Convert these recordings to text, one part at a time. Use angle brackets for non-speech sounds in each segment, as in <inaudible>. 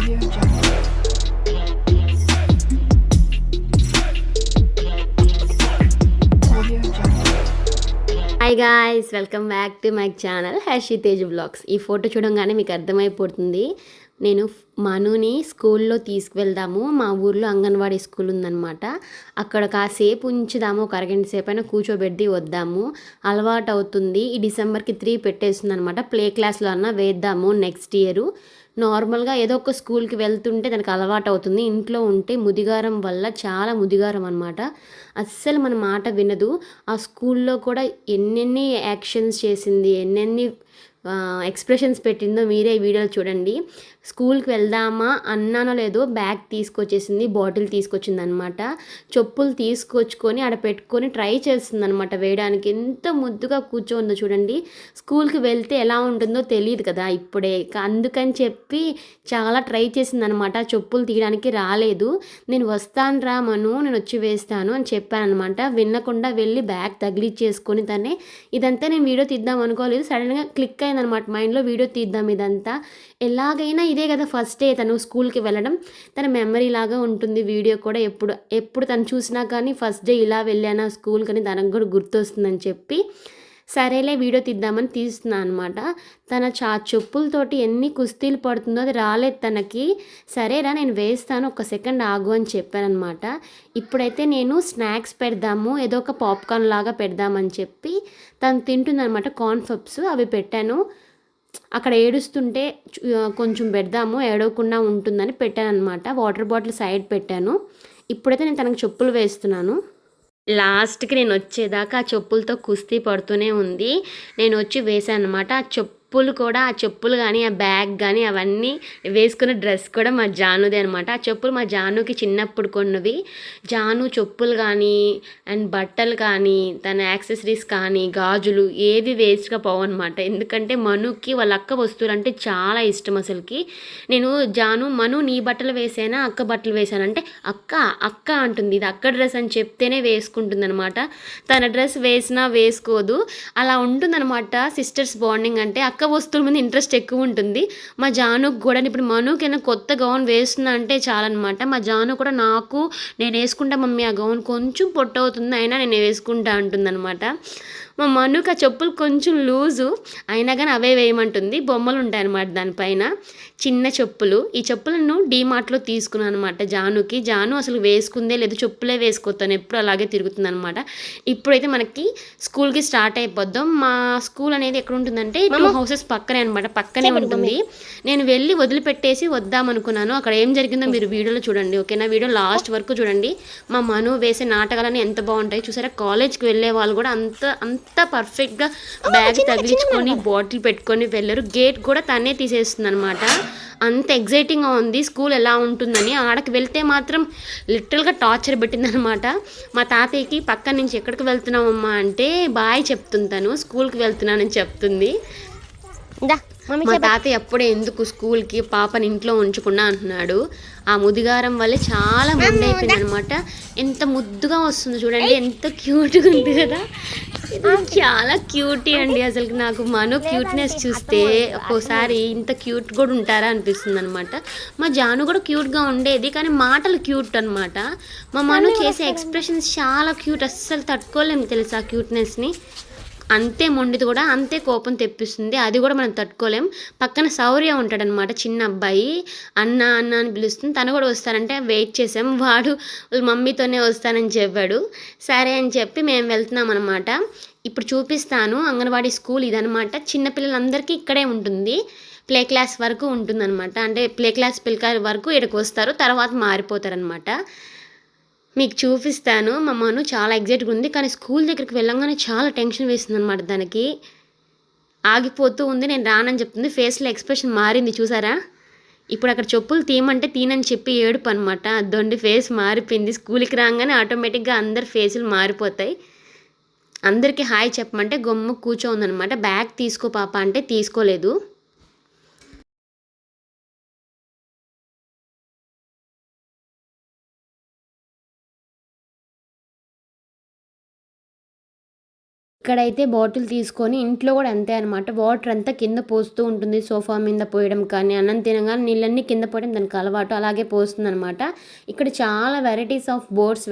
Hi guys welcome back to my channel Hashi Tej vlogs ఈ photo చూడంగానే మీకు అర్థమైపోతుంది. నేను మనుని స్కూల్లో తీసుకువెళ్దాము. మా ఊర్లో అంగన్వాడీ స్కూల్ ఉందన్నమాట. అక్కడ కాసేపు ఉంచుదాము ఒక అరగంట సేపు అయినా కూర్చోబెట్టి వద్దాము. అలవాటు అవుతుంది ఈ డిసెంబర్కి త్రీ పెట్టేస్తుంది అనమాట ప్లే క్లాస్లో అన్న వేద్దాము నెక్స్ట్ ఇయర్. నార్మల్గా ఏదో ఒక స్కూల్కి వెళ్తుంటే దానికి అలవాటు అవుతుంది. ఇంట్లో ఉంటే ముదిగారం వల్ల చాలా ముదిగారం అనమాట అస్సలు మన మాట వినదు. ఆ స్కూల్లో కూడా ఎన్నెన్ని యాక్షన్స్ చేసింది ఎన్నెన్ని ఎక్స్ప్రెషన్స్ పెట్టిందో మీరే వీడియోలు చూడండి. స్కూల్కి వెళ్దామా అన్నానో లేదో బ్యాగ్ తీసుకొచ్చేసింది బాటిల్ తీసుకొచ్చింది అనమాట చెప్పులు తీసుకొచ్చుకొని ఆడ పెట్టుకొని ట్రై చేస్తుంది అనమాట వేయడానికి. ఎంత ముద్దుగా కూర్చోందో చూడండి. స్కూల్కి వెళ్తే ఎలా ఉంటుందో తెలియదు కదా ఇప్పుడే. అందుకని చెప్పి చాలా ట్రై చేసింది అనమాట చెప్పులు తీయడానికి రాలేదు. నేను వస్తాను రా మను నేను వచ్చి వేస్తాను అని చెప్పాను అనమాట వినకుండా వెళ్ళి బ్యాగ్ తగిలిచ్చేసుకొని తనే ఇదంతా నేను వీడియో తీద్దాం అనుకోలేదు. సడన్గా క్లిక్ అయిందనమాట మైండ్లో వీడియో తీద్దాం ఇదంతా. ఎలాగైనా ఇదే కదా ఫస్ట్ డే తను స్కూల్కి వెళ్ళడం. తన మెమరీ లాగా ఉంటుంది వీడియో కూడా. ఎప్పుడు ఎప్పుడు తను చూసినా కానీ ఫస్ట్ డే ఇలా వెళ్ళానా స్కూల్ కానీ తనకు కూడా గుర్తొస్తుందని చెప్పి సరేలే వీడియో తీద్దామని తీస్తున్నాను అనమాట తన చా చెప్పులతోటి ఎన్ని కుస్తీలు పడుతుందో అది రాలేదు తనకి. సరేరా నేను వేస్తాను ఒక సెకండ్ ఆగు అని చెప్పానమాట ఇప్పుడైతే నేను స్నాక్స్ పెడదాము ఏదో ఒక పాప్కార్న్ లాగా పెడదామని చెప్పి తను తింటుందనమాట కార్న్ పప్స్ అవి పెట్టాను. అక్కడ ఏడుస్తుంటే కొంచెం పెడదాము ఏడవకుండా ఉంటుందని పెట్టాను అనమాట వాటర్ బాటిల్ సైడ్ పెట్టాను. ఇప్పుడైతే నేను తనకు చెప్పులు వేస్తున్నాను. లాస్ట్కి నేను వచ్చేదాకా ఆ చెప్పులతో కుస్తీ పడుతూనే ఉంది. నేను వచ్చి వేసాను అనమాట ఆ చెప్పులు కూడా ఆ చెప్పులు కానీ ఆ బ్యాగ్ కానీ అవన్నీ వేసుకున్న డ్రెస్ కూడా మా జానుదే అనమాట ఆ చెప్పులు మా జానుకి చిన్నప్పుడు కొన్నవి. జాను చెప్పులు కానీ అండ్ బట్టలు కానీ తన యాక్సెసరీస్ కానీ గాజులు ఏవి వేస్ట్గా పోవన్నమాట ఎందుకంటే మనుకి వాళ్ళ అక్క వస్తువులు అంటే చాలా ఇష్టం అసలుకి. నేను జాను మను నీ బట్టలు వేసానా అక్క బట్టలు వేసానంటే అక్క అక్క అంటుంది. ఇది అక్క డ్రెస్ అని చెప్తేనే వేసుకుంటుంది అనమాట తన డ్రెస్ వేసినా వేసుకోదు. అలా ఉంటుందన్నమాట సిస్టర్స్ బాండింగ్ అంటే అక్క వస్తువుల మీద ఇంట్రెస్ట్ ఎక్కువ ఉంటుంది. మా జానుకు కూడా ఇప్పుడు మనుకైనా కొత్త గౌన్ వేస్తున్నా అంటే చాలన్నమాట. మా జాను కూడా నాకు నేను వేసుకుంటా మమ్మీ ఆ గౌన్ కొంచెం పొట్టవుతుంది అయినా నేను వేసుకుంటా అంటుందన్నమాట. మా మనుకు ఆ చెప్పులు కొంచెం లూజు అయినా కానీ అవే వేయమంటుంది. బొమ్మలు ఉంటాయన్నమాట దానిపైన. చిన్న చెప్పులు. ఈ చెప్పులను డీమార్ట్లో తీసుకున్నాను అనమాట జానుకి. జాను అసలు వేసుకుందే లేదు. చెప్పులే వేసుకోతాను. ఎప్పుడు అలాగే తిరుగుతుంది అనమాట ఇప్పుడైతే మనకి స్కూల్కి స్టార్ట్ అయిపోద్దాం. మా స్కూల్ అనేది ఎక్కడ ఉంటుందంటే టూ హౌసెస్ పక్కనే అనమాట పక్కనే ఉంటుంది. నేను వెళ్ళి వదిలిపెట్టేసి వద్దాం అనుకున్నాను అక్కడ ఏం జరిగిందో మీరు వీడియోలో చూడండి ఓకేనా? వీడియో లాస్ట్ వరకు చూడండి. మా మను వేసే నాటకాలన్నీ ఎంత బాగుంటాయి. చూసారా? కాలేజ్కి వెళ్ళే వాళ్ళు కూడా అంత అంత పర్ఫెక్ట్గా బ్యాగ్ తగిలించుకొని బాటిల్ పెట్టుకొని వెళ్ళరు. గేట్ కూడా తనే తీసేస్తుంది అనమాట అంత ఎగ్జైటింగ్గా ఉంది. స్కూల్ ఎలా ఉంటుందని ఆడకి వెళ్తే మాత్రం లిటరల్గా టార్చర్ పెట్టిందనమాట మా తాతయ్యకి పక్క నుంచి ఎక్కడికి వెళ్తున్నామమ్మా అంటే బాయ్ చెప్తుంటాను స్కూల్కి వెళ్తున్నానని చెప్తుంది. మా తాతయ్య అప్పుడే ఎందుకు స్కూల్కి పాపని ఇంట్లో ఉంచకుండా అంటున్నాడు. ఆ ముదిగారం వల్ల చాలా మంది అయిపోయింది అనమాట ఎంత ముద్దుగా వస్తుంది చూడండి ఎంత క్యూట్గా ఉంది కదా. చాలా క్యూటీ అండి అసలు నాకు మను క్యూట్నెస్ చూస్తే. ఒక్కోసారి ఇంత క్యూట్ కూడా ఉంటారా అనిపిస్తుంది అనమాట మా జాను కూడా క్యూట్గా ఉండేది కానీ మాటలు క్యూట్ అనమాట మా మను చేసే ఎక్స్ప్రెషన్స్ చాలా క్యూట్ అస్సలు తట్టుకోలేము తెలుసా క్యూట్నెస్ని అంతే మొండిది కూడా అంతే కోపం తెప్పిస్తుంది. అది కూడా మనం తట్టుకోలేం. పక్కన శౌర్య ఉంటాడనమాట చిన్న అబ్బాయి. అన్న అన్న అని పిలుస్తుంది. తను కూడా వస్తానంటే వెయిట్ చేసాం. వాడు వాళ్ళ మమ్మీతోనే వస్తానని చెప్పాడు. సరే అని చెప్పి మేము వెళ్తున్నాం అనమాట ఇప్పుడు చూపిస్తాను. అంగన్వాడీ స్కూల్ ఇదనమాట చిన్నపిల్లలందరికీ ఇక్కడే ఉంటుంది. ప్లే క్లాస్ వరకు ఉంటుందన్నమాట. అంటే ప్లే క్లాస్ పిల్లకాయల వరకు ఇక్కడికి వస్తారు. తర్వాత మారిపోతారనమాట మీకు చూపిస్తాను. మా మను చాలా ఎగ్జైట్గా ఉంది. కానీ స్కూల్ దగ్గరికి వెళ్ళంగానే చాలా టెన్షన్ వేస్తుంది అనమాట దానికి. ఆగిపోతూ ఉంది. నేను రానని చెప్తుంది. ఫేస్లో ఎక్స్ప్రెషన్ మారింది. చూసారా? ఇప్పుడు అక్కడ చెప్పులు తీయమంటే తీనని చెప్పి ఏడుపు అనమాట దొండి ఫేస్ మారిపోయింది. స్కూల్కి రాగానే ఆటోమేటిక్గా అందరి ఫేసులు మారిపోతాయి. అందరికీ హాయ్ చెప్పమంటే గొమ్ము కూర్చోందనమాట బ్యాగ్ తీసుకో పాప అంటే తీసుకోలేదు. ఇక్కడైతే బాటిల్ తీసుకొని ఇంట్లో కూడా అంతే అనమాట వాటర్ అంతా కింద పోస్తూ ఉంటుంది. సోఫా మీద పోయడం కానీ అన్నం తినగానే నీళ్ళన్నీ కింద పోయడం దానికి అలవాటు. అలాగే పోస్తుంది అనమాట ఇక్కడ చాలా వెరైటీస్ ఆఫ్ బోర్డ్స్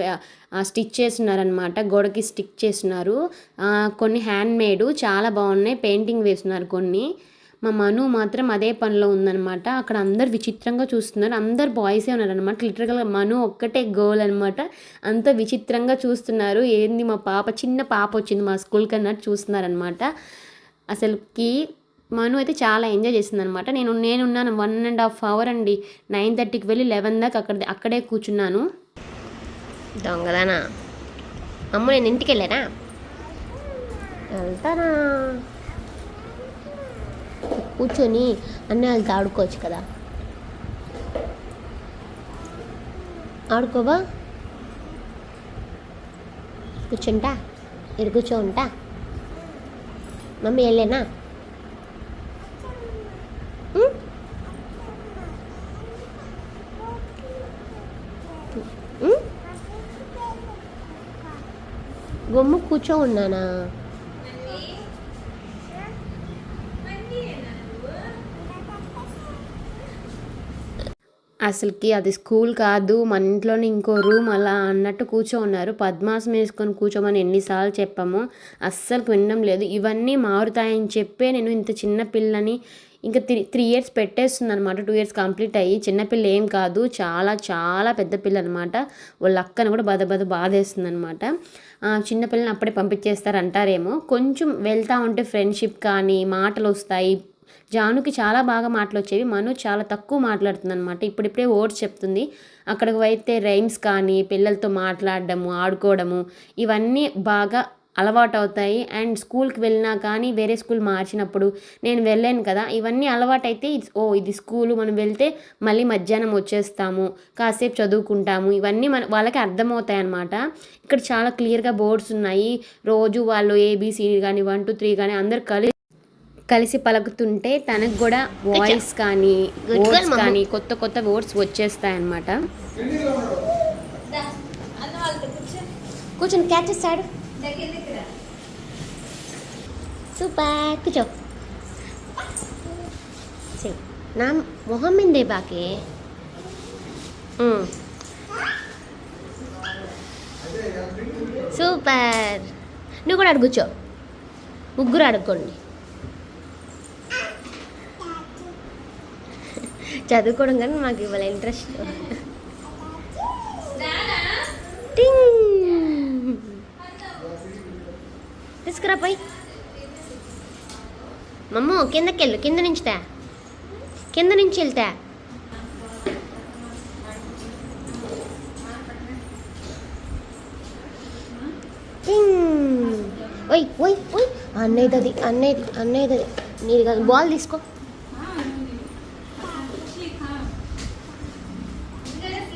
స్టిచ్ చేస్తున్నారనమాట గోడకి స్టిక్ చేస్తున్నారు. ఆ, కొన్ని హ్యాండ్ మేడ్ చాలా బాగున్నాయి. పెయింటింగ్ వేస్తున్నారు కొన్ని. మా మను మాత్రం అదే పనిలో ఉందన్నమాట. అక్కడ అందరు విచిత్రంగా చూస్తున్నారు. అందరు బాయ్సే ఉన్నారనమాట లిటరల్గా మను ఒక్కటే గర్ల్ అనమాట అంత విచిత్రంగా చూస్తున్నారు. ఏంది మా పాప? చిన్న పాప వచ్చింది మా స్కూల్కి అన్నట్టు చూస్తున్నారనమాట అసలుకి మను అయితే చాలా ఎంజాయ్ చేసింది అనమాట నేను నేనున్నాను వన్ అండ్ హాఫ్ అవర్ అండి. నైన్ థర్టీకి వెళ్ళి లెవెన్ దాకా అక్కడ అక్కడే కూర్చున్నాను. దొంగదానా? అమ్మ నేను ఇంటికి వెళ్ళానా? వెళ్తానా? కూర్చొని అన్నీ వాళ్ళతో ఆడుకోవచ్చు కదా. ఆడుకోవా? కూర్చుంటా? ఇరు కూర్చో ఉంటా మమ్మీ వెళ్ళేనా? గొమ్ము కూర్చో ఉన్నానా అసలుకి అది స్కూల్ కాదు మన ఇంట్లోనే ఇంకో రూమ్ అలా అన్నట్టు కూర్చో ఉన్నారు పద్మాసం వేసుకొని కూర్చోమని ఎన్నిసార్లు చెప్పాము. అస్సలు వినడం లేదు. ఇవన్నీ మారుతాయని చెప్పే నేను ఇంత చిన్న పిల్లని ఇంకా త్రీ త్రీ ఇయర్స్ పెట్టేస్తుంది అనమాట టూ ఇయర్స్ కంప్లీట్ అయ్యి చిన్నపిల్ల ఏం కాదు. చాలా చాలా పెద్ద పిల్ల అనమాట వాళ్ళ అక్కను కూడా బాధ బాధ బాధేస్తుంది అనమాట చిన్నపిల్లని అప్పుడే పంపించేస్తారు అంటారేమో కొంచెం వెళ్తూ ఉంటే ఫ్రెండ్షిప్ కానీ మాటలు వస్తాయి జానుకి చాలా బాగా మాటలు వచ్చేవి. మను చాలా తక్కువ మాట్లాడుతుంది అనమాట ఇప్పుడిప్పుడే ఓట్స్ చెప్తుంది. అక్కడికి అయితే రైమ్స్ కానీ పిల్లలతో మాట్లాడడము ఆడుకోవడము ఇవన్నీ బాగా అలవాటు అవుతాయి అండ్ స్కూల్కి వెళ్ళినా కానీ వేరే స్కూల్ మార్చినప్పుడు నేను వెళ్ళాను కదా ఇవన్నీ అలవాటు అయితే ఓ ఇది స్కూలు. మనం వెళ్తే మళ్ళీ మధ్యాహ్నం వచ్చేస్తాము. కాసేపు చదువుకుంటాము. ఇవన్నీ మన వాళ్ళకి అర్థమవుతాయి అనమాట ఇక్కడ చాలా క్లియర్గా బోర్డ్స్ ఉన్నాయి. రోజు వాళ్ళు ఏబీసీ కానీ వన్ టూ త్రీ కానీ అందరు కలిసి కలిసి పలుకుతుంటే తనకు కూడా వాయిస్ కానీ వర్డ్స్. కానీ కొత్త కొత్త వర్డ్స్ వచ్చేస్తాయి అనమాట కూర్చొని క్యాచ్ చేస్తాడు సూపర్ కూర్చో. నా మొహం మీదే బాకే. సూపర్. నువ్వు కూడా అడుగు కూర్చో. ముగ్గురు అడుక్కోండి. చదువుకోవడం కానీ మాకు ఇవాళ ఇంట్రెస్ట్ తీసుకురా పోయి. మమ్మో కిందకి వెళ్ళు కింద నుంచి తా. కింద నుంచి వెళ్తా. ఓయ్ ఓయ్ ఓయ్. అన్నయ్యది అన్నయ్యది అన్నయ్యది నీది కాదు బాల్ తీసుకో.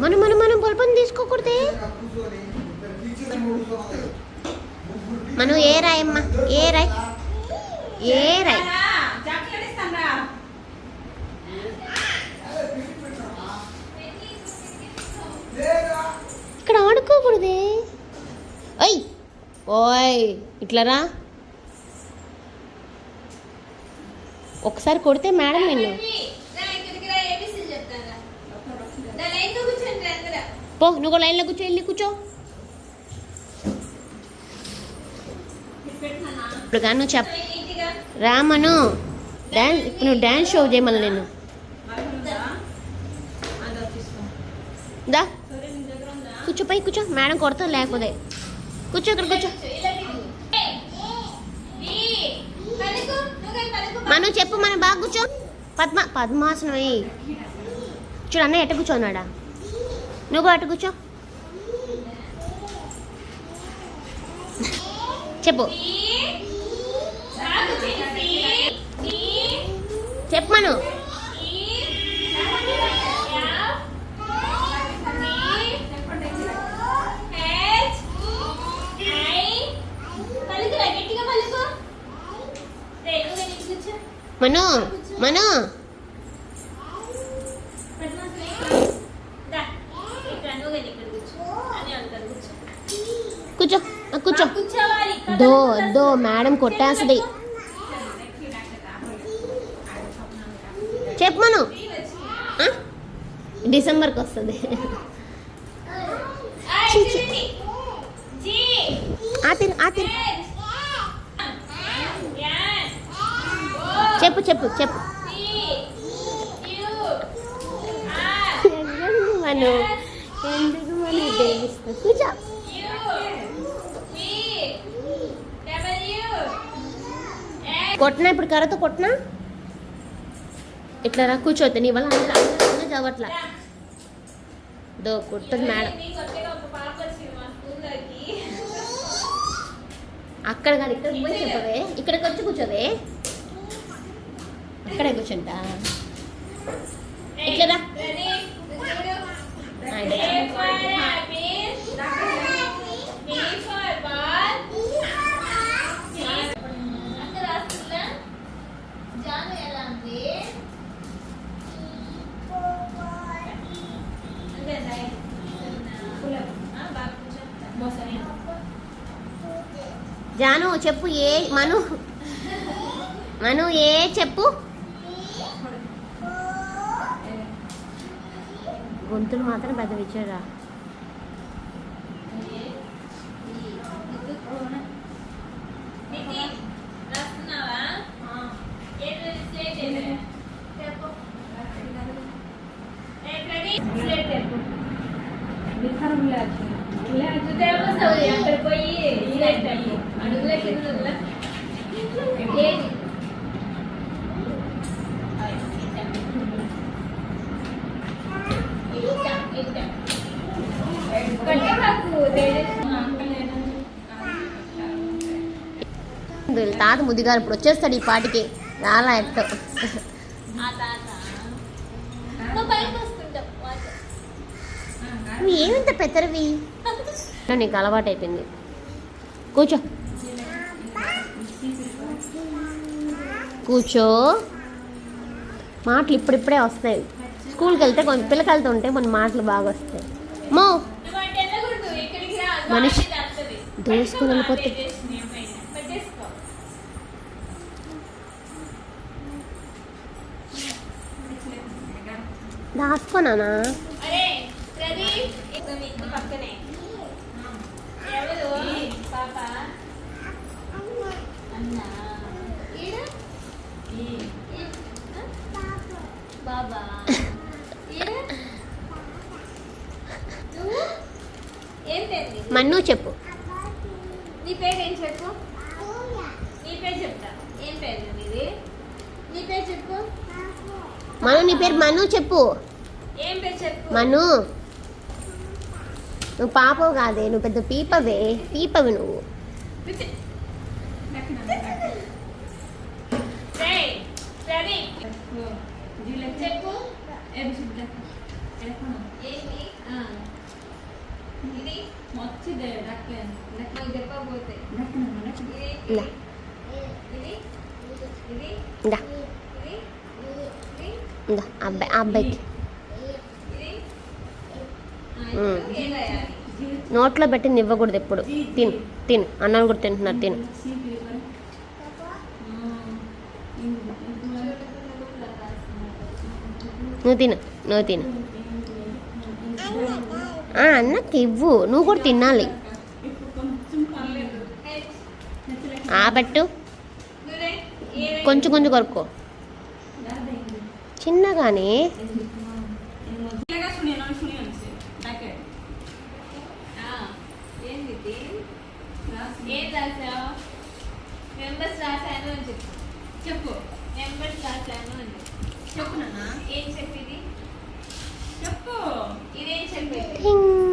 మనం మనం మనం బల్బన్ తీసుకోకూడదే మనం ఏ రాయమ్మా ఏ రాయ్ ఏ రాయ్ ఆడుకోకూడదే ఓయ్ ఓయ్ ఇట్లా రా. ఒకసారి కొడితే మేడం నిన్ను. పో నువ్వు కూడా లైన్లో కూర్చో వెళ్ళి కూర్చో. ఇప్పుడు కానీ నువ్వు చెప్ రామను డ్యాన్స్ ఇప్పుడు నువ్వు డ్యాన్స్ షో చేయమని నేను దా. కూర్చో పై కూర్చో. మేడం కొడతా లేకపోతే. కూర్చో ఇక్కడ కూర్చో. మనం చెప్పు మనం బాగా కూర్చో. పద్మ పద్మాసనం అయ్యి చూడు అన్న ఎట్ట కూర్చోన్నాడా? నువ్వు కూడా అటు కూర్చో. చెప్పు. చెప్పు మను. మను మను. కూర్చో. కూర్చో. దో దో మేడం కొట్టేస్తుంది. చెప్పు. మను? డిసెంబర్కి వస్తుంది. ఆ తిను ఆ తిను చెప్పు చెప్పు చెప్పు. మను? ఎందుకు మను కూర్చో. కొట్టినా ఇప్పుడు కర్రతో కొట్టినా? ఇట్లా రా కూర్చోద్దు నీ వల్ల అందరూ అందరూ చదవట్లా దో కొట్టదు మేడం. అక్కడ కాదు ఇక్కడ పోయి చెప్పవే. ఇక్కడికి వచ్చి కూర్చోవే. అక్కడే కూర్చుంటా. ఇట్లా జాను చెప్పు ఏ మను. మను ఏ చెప్పు? గొంతులు మాత్రం పెద్ద విచ్చారా అక్కడ పోయి అడుగులే కింద వీళ్ళ తాత ముద్దుగారు ఇప్పుడు వచ్చేస్తాడు ఈ పాటికి. రాలా ఎట్టో. నువ్వు ఏమింత పెద్దరివి? <laughs> నీకు అలవాటు అయిపోయింది కూర్చో. కూర్చో. మాటలు ఇప్పుడిప్పుడే వస్తాయి. స్కూల్కి వెళ్తే కొన్ని పిల్లకాయలతో ఉంటే కొన్ని మాటలు బాగా వస్తాయి. మో. మనిషి. దోసుకొని వెళ్ళిపోతే దాచుకోనానా అరే ప్రదీప్ ఇక్కడ మీ ఇంటి పక్కనే ఎవరు పాప అన్నా ఈడ ఈ- బాబా ఈడ నువ్వు ఏం పేరు నీది? మన్ను చెప్పు. నీ పేరు ఏం చెప్పు? నీ పేరు చెప్తా. ఏం పేరు నీది? నీ పేరు చెప్పు. మను నీ పేరు మను చెప్పు. మను. నువ్వు పాపవు కాదే నువ్వు పెద్ద పీపవే పీపవి నువ్వు. రేయ్, ప్రదీప్ చెప్పు ఏంటి ఇది నాకు చెప్పకపోతే ఇది ఇలా ఇది ఇది ఇందా ఇది ఇది ఇందా అబ్బాయి ఆ అబ్బాయికి ఇది ఉమ్. ఏం రాయాలి నోట్లో పెట్టి ఇవ్వకూడదు ఎప్పుడు. తిను తిను. అన్నం కూడా తింటున్నారు తిను. నువ్వు తిను నువ్వు తిను. అన్నకి ఇవ్వు. నువ్వు కూడా తినాలి. ఆ పెట్టు. కొంచెం కొంచెం కొరుక్కో. చిన్నగానే ఏంది ఇది? ఏం రాసావు మెంబర్స్ రాశాను అని చెప్పు. చెప్పు. మెంబర్స్ రాశాను అని చెప్పు. నాన్న. ఏం చెప్పింది? చెప్పు. ఇదేం చెప్పింది?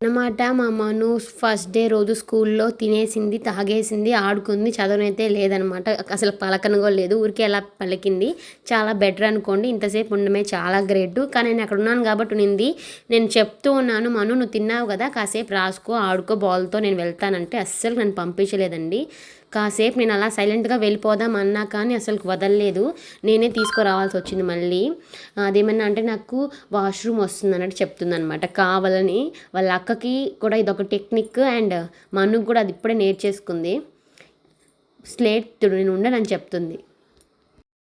అన్నమాట మా మను ఫస్ట్ డే రోజు స్కూల్లో తినేసింది తాగేసింది ఆడుకుంది చదవనైతే లేదనమాట అసలు పలకన కూడా లేదు. ఊరికే అలా పలికింది. చాలా బెటర్ అనుకోండి. ఇంతసేపు ఉండమే చాలా గ్రేట్ కానీ నేను అక్కడ ఉన్నాను కాబట్టి ఉన్నింది. నేను చెప్తూ ఉన్నాను మను నువ్వు తిన్నావు కదా కాసేపు రాసుకో ఆడుకో బాల్తో నేను వెళ్తానంటే అస్సలు నన్ను పంపించలేదండి. కాసేపు నేను అలా సైలెంట్గా వెళ్ళిపోదాం అన్నా కానీ అసలు వదలలేదు. నేనే తీసుకురావాల్సి వచ్చింది మళ్ళీ. అదేమన్నా అంటే నాకు వాష్రూమ్ వస్తుంది అన్నట్టు చెప్తుంది అనమాట కావాలని వాళ్ళ అక్కకి కూడా ఇదొక టెక్నిక్ అండ్ మనుకు కూడా అది ఇప్పుడే నేర్చేసుకుంది. స్లేట్ నేను ఉండనని చెప్తుంది.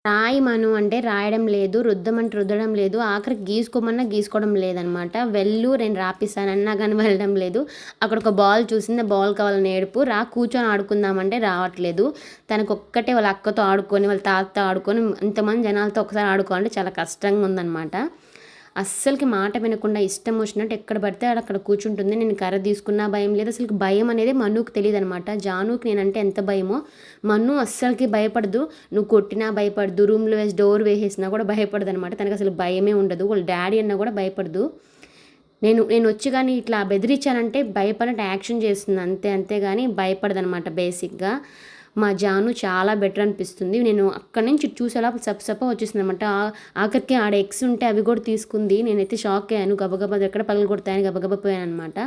రాయమను అంటే రాయడం లేదు రుద్దమంటే రుద్దడం లేదు ఆఖరికి గీసుకోమన్నా గీసుకోవడం లేదనమాట. వెళ్ళు నేను రాపిస్తానన్నా కానీ వెళ్ళడం లేదు. అక్కడ ఒక బాల్ చూసింది బాల్ కావాలని ఏడుపు రా కూర్చొని ఆడుకుందామంటే రావట్లేదు. తనకు ఒక్కటే వాళ్ళ అక్కతో ఆడుకొని వాళ్ళ తాతతో ఆడుకొని ఇంతమంది జనాలతో ఒకసారి ఆడుకోవాలంటే చాలా కష్టంగా ఉందన్నమాట అస్సలకి మాట వినకుండా ఇష్టం వచ్చినట్టు ఎక్కడ పడితే అక్కడ కూర్చుంటుంది. నేను కర్ర తీసుకున్నా భయం లేదు. అసలు భయం అనేది మనుకు తెలియదు అనమాట జానుకి నేనంటే ఎంత భయమో మన్ను అస్సలకి భయపడదు. నువ్వు కొట్టినా భయపడదు. రూమ్లో వేసి డోర్ వేసేసినా కూడా భయపడదు అనమాట తనకు అసలు భయమే ఉండదు. వాళ్ళ డాడీ అన్నా కూడా భయపడదు. నేను నేను వచ్చి కానీ ఇట్లా బెదిరించానంటే భయపడినట్టు యాక్షన్ చేస్తుంది. అంతే అంతే కానీ భయపడదనమాట బేసిక్గా. మా జాను చాలా బెటర్ అనిపిస్తుంది. నేను అక్కడి నుంచి చూసేలా సప్ సప్ప వచ్చేసింది అనమాట ఆఖరికి ఆడ ఎగ్స్ ఉంటే అవి కూడా తీసుకుంది. నేనైతే షాక్ అయ్యాను. గబగబా ఎక్కడ పగలు కొడతాయని గబగబా పోయాను అనమాట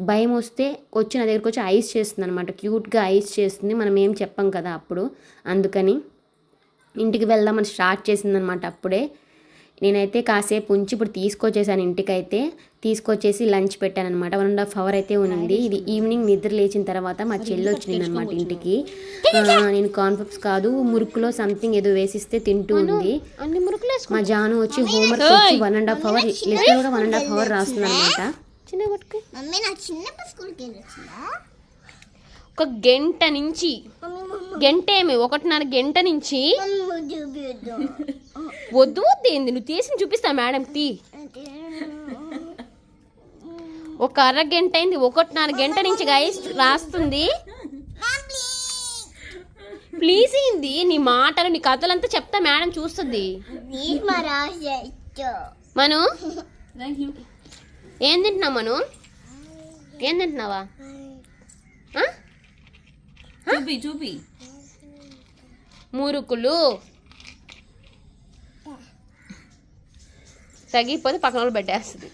భయం వస్తే వచ్చి నా దగ్గరకు వచ్చి ఐస్ చేస్తుంది అనమాట క్యూట్గా ఐస్ చేస్తుంది మనం ఏం చెప్పం కదా అప్పుడు. అందుకని ఇంటికి వెళ్దామని స్టార్ట్ చేసిందనమాట అప్పుడే. నేనైతే కాసేపు ఉంచి ఇప్పుడు తీసుకొచ్చేసాను ఇంటికైతే. తీసుకొచ్చేసి లంచ్ పెట్టాను అనమాట వన్ అండ్ హాఫ్ అవర్ అయితే ఉంది. ఇది ఈవినింగ్ నిద్ర లేచిన తర్వాత మా చెల్లి వచ్చింది. అనమాట ఇంటికి నేను కాన్ఫిప్స్ కాదు మురుకులో సంథింగ్ ఏదో వేసిస్తే తింటూ ఉంది. మా జాను వచ్చి హోంవర్క్ వచ్చి వన్ అండ్ హాఫ్ అవర్ లిటరల్గా వన్ అండ్ హాఫ్ అవర్ రాస్తుంది అనమాట చిన్న పట్టుకో మమ్మీ నా చిన్నప్పుడు స్కూల్కి వెళ్ళొచ్చిందా ఒక గంట నుంచి గంట ఏమి? ఒకటిన్నర గంట నుంచి వద్దు వద్దు ఏంది? నువ్వు తీసి చూపిస్తా మేడం తీ. ఒక అరగంట అయింది. ఒకటిన్నర గంట నుంచి గైస్ రాస్తుంది. ప్లీజ్ ఏంది? నీ మాటలు నీ కథలంతా చెప్తా మేడం చూస్తుంది. మను? ఏం తింటున్నావు మను? ఏం తింటున్నావా? చూపి చూపి. మురుకులు. తగ్గిపోతే పక్కన వాళ్ళు పెట్టేస్తుంది.